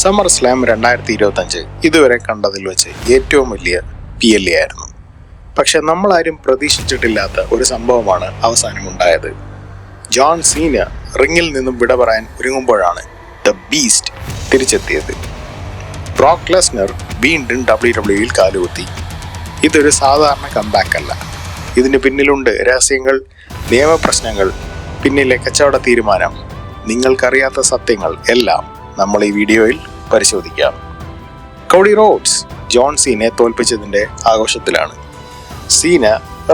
Summer slam രണ്ടായിരത്തി ഇരുപത്തി അഞ്ച് ഇതുവരെ കണ്ടതിൽ വെച്ച് ഏറ്റവും വലിയ പി എൽ എ ആയിരുന്നു. പക്ഷെ നമ്മളാരും പ്രതീക്ഷിച്ചിട്ടില്ലാത്ത ഒരു സംഭവമാണ് അവസാനം ഉണ്ടായത് ജോൺ സീന റിങ്ങിൽ നിന്നും വിട പറയാൻ ഒരുങ്ങുമ്പോഴാണ് ദ ബീസ്റ്റ് തിരിച്ചെത്തിയത്. ബ്രോക്ക് ലെസ്നർ വീണ്ടും ഡബ്ല്യു ഡബ്ല്യുയിൽ കാലുകുത്തി. ഇതൊരു സാധാരണ കമ്പാക്ക് അല്ല. ഇതിന് പിന്നിലുണ്ട് രഹസ്യങ്ങൾ നിയമപ്രശ്നങ്ങൾ പിന്നിലെ കച്ചവട തീരുമാനം നിങ്ങൾക്കറിയാത്ത സത്യങ്ങൾ എല്ലാം. നമ്മൾ ഈ വീഡിയോയിൽ പരിശോധിക്കാം. കൗഡി റോഡ്സ് ജോൺ സീനെ തോൽപ്പിച്ചതിന്റെ ആഘോഷത്തിലാണ്. സീന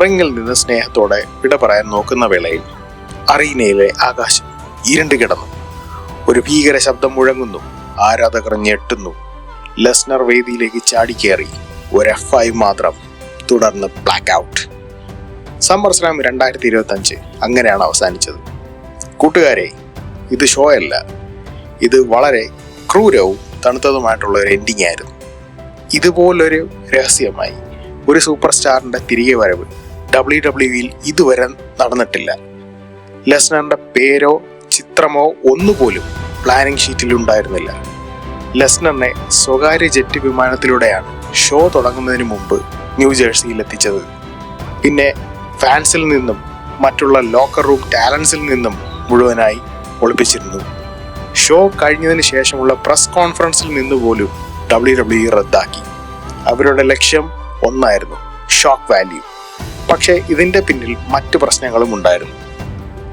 റിങ്ങിൽ നിന്ന് സ്നേഹത്തോടെ വിട പറയാൻ നോക്കുന്ന വേളയിൽ അറീനയിലെ ആകാശം ഇരുണ്ട് കിടന്നു. ഒരു ഭീകര ശബ്ദം മുഴങ്ങുന്നു. ആരാധകർ ഞെട്ടുന്നു. ലെസ്നർ വേദിയിലേക്ക് ചാടിക്കേറി ഒരു എഫ് ഐ മാത്രം തുടർന്ന് ബ്ലാക്ക് ഔട്ട് സമ്മർ സ്ലാം രണ്ടായിരത്തി ഇരുപത്തി അഞ്ച് അങ്ങനെയാണ് അവസാനിച്ചത്. കൂട്ടുകാരെ ഇത് ഷോ അല്ല. ഇത് വളരെ ക്രൂരവും തണുത്തതുമായിട്ടുള്ള ഒരു എൻഡിങ് ആയിരുന്നു. ഇതുപോലൊരു രഹസ്യമായി ഒരു സൂപ്പർ സ്റ്റാറിന്റെ തിരികെ വരവ് ഡബ്ല്യു ഡബ്ല്യുവിൽ ഇതുവരെ നടന്നിട്ടില്ല. ലെസ്നറിന്റെ പേരോ ചിത്രമോ ഒന്നുപോലും പ്ലാനിംഗ് ഷീറ്റിൽ ഉണ്ടായിരുന്നില്ല. ലെസ്നറിനെ സ്വകാര്യ ജെറ്റ് വിമാനത്തിലൂടെയാണ് ഷോ തുടങ്ങുന്നതിന് മുമ്പ് ന്യൂജേഴ്സിയിൽ എത്തിച്ചത്. പിന്നെ ഫാൻസിൽ നിന്നും മറ്റുള്ള ലോക്കർ റൂം ടാലൻസിൽ നിന്നും മുഴുവനായി ഒളിപ്പിച്ചിരുന്നു. ഷോ കഴിഞ്ഞതിന് ശേഷമുള്ള പ്രസ് കോൺഫറൻസിൽ നിന്ന് പോലും ഡബ്ല്യു ഡബ്ല്യു റദ്ദാക്കി. അവരുടെ ലക്ഷ്യം ഒന്നായിരുന്നു ഷോക്ക് വാല്യൂ പക്ഷേ ഇതിന്റെ പിന്നിൽ മറ്റു പ്രശ്നങ്ങളും ഉണ്ടായിരുന്നു.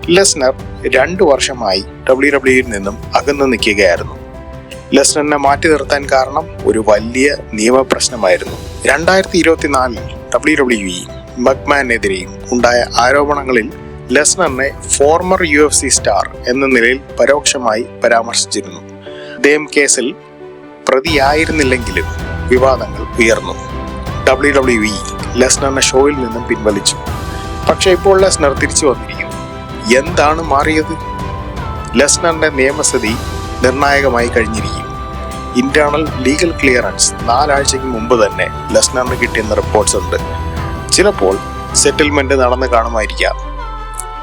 ലെസ്നർ രണ്ടു വർഷമായി ഡബ്ല്യു ഡബ്ല്യുയിൽ നിന്നും അകന്നു നിൽക്കുകയായിരുന്നു. ലെസ്നറിനെ മാറ്റി നിർത്താൻ കാരണം ഒരു വലിയ നിയമപ്രശ്നമായിരുന്നു. രണ്ടായിരത്തി ഇരുപത്തിനാലിൽ ഡബ്ല്യു ഡബ്ല്യു ഇ മക്മാനെതിരെയും ഉണ്ടായ ആരോപണങ്ങളിൽ ലെസ്നറിനെ former U F C star എന്ന നിലയിൽ പരോക്ഷമായി പരാമർശിച്ചിരുന്നു. ഇദ്ദേഹം കേസിൽ പ്രതിയായിരുന്നില്ലെങ്കിലും വിവാദങ്ങൾ ഉയർന്നു. ഡബ്ല്യു ഡബ്ല്യു ഇ ലെസ്നറിനെ ഷോയിൽ നിന്നും പിൻവലിച്ചു. പക്ഷേ ഇപ്പോൾ ലെസ്നർ തിരിച്ചു വന്നിരിക്കുന്നു. എന്താണ് മാറിയത്? ലെസ്നറിന്റെ നിയമസ്ഥിതി നിർണായകമായി കഴിഞ്ഞിരിക്കും ഇന്റേണൽ ലീഗൽ ക്ലിയറൻസ് നാലാഴ്ചയ്ക്ക് മുമ്പ് തന്നെ ലെസ്നറിന് കിട്ടിയെന്ന റിപ്പോർട്ട്സ് ഉണ്ട്. ചിലപ്പോൾ സെറ്റിൽമെന്റ് നടന്നു കാണുമായിരിക്കാം.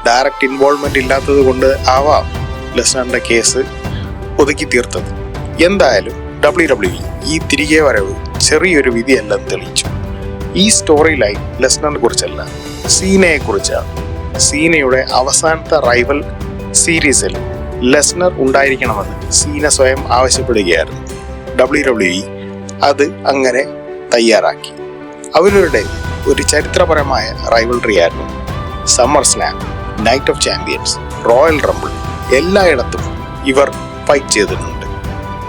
ഡയറക്റ്റ് ഇൻവോൾവ്മെന്റ് ഇല്ലാത്തത് കൊണ്ട് ആവാം ലെസ്നറിന്റെ കേസ് ഒതുക്കി തീർത്തത്. എന്തായാലും ഡബ്ല്യു ഡബ്ല്യു ഈ തിരികെ വരവ് ചെറിയൊരു വിധിയല്ലെന്ന് തെളിയിച്ചു. ഈ സ്റ്റോറി ലൈൻ ലെസ്നറിനെ കുറിച്ചല്ല സീനയെ കുറിച്ചാണ്. സീനയുടെ അവസാനത്തെ റൈവൽ സീരീസിൽ ലെസ്നർ ഉണ്ടായിരിക്കണമെന്ന് സീന സ്വയം ആവശ്യപ്പെടുകയായിരുന്നു. ഡബ്ല്യു ഡബ്ല്യു ഇ അത് അങ്ങനെ തയ്യാറാക്കി. അവരുടെ ഒരു ചരിത്രപരമായ റൈവൽറി ആയിരുന്നു summer slam night of champions royal rumble എല്ലായിടത്തും ഇവർ ഫൈറ്റ് ചെയ്തിട്ടുണ്ട്.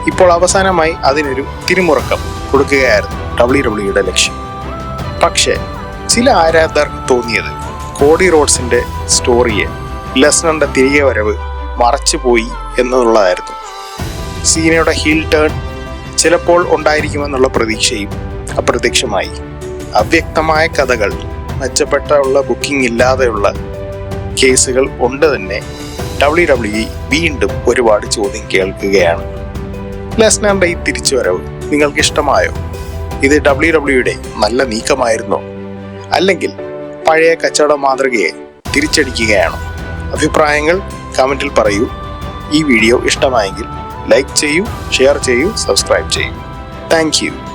ഇപ്പോൾ അവസാനമായി അതിനൊരു തിരിമുറക്കം കൊടുക്കുകയായിരുന്നു ഡബ്ല്യു ഡബ്ല്യുയുടെ ലക്ഷ്യം. പക്ഷേ ചില ആരാധകർക്ക് തോന്നിയത് കോഡി റോഡ്സിന്റെ സ്റ്റോറിയെ ലെസ്നറിന്റെ തിരികെ വരവ് മറച്ചുപോയി എന്നുള്ളതായിരുന്നു. സീനയുടെ ഹീൽ ടേൺ ചിലപ്പോൾ ഉണ്ടായിരിക്കുമെന്നുള്ള പ്രതീക്ഷയും അപ്രത്യക്ഷമായി. അവ്യക്തമായ കഥകൾ മെച്ചപ്പെട്ട ഉള്ള ബുക്കിംഗ് ഇല്ലാതെയുള്ള കേസുകൾ ഉണ്ട് തന്നെ. ഡബ്ല്യു ഡബ്ല്യു വീണ്ടും ഒരുപാട് ചോദ്യം കേൾക്കുകയാണ്. ലെസ്നറിന്റെ ഈ തിരിച്ചുവരവ് നിങ്ങൾക്ക് ഇഷ്ടമായോ ഇത് ഡബ്ല്യു ഡബ്ല്യുയുടെ നല്ല നീക്കമായിരുന്നോ? അല്ലെങ്കിൽ പഴയ കച്ചവട മാതൃകയെ തിരിച്ചടിക്കുകയാണോ? അഭിപ്രായങ്ങൾ കമന്റിൽ പറയൂ. ഈ വീഡിയോ ഇഷ്ടമായെങ്കിൽ ലൈക്ക് ചെയ്യൂ ഷെയർ ചെയ്യൂ സബ്സ്ക്രൈബ് ചെയ്യൂ. Thank you.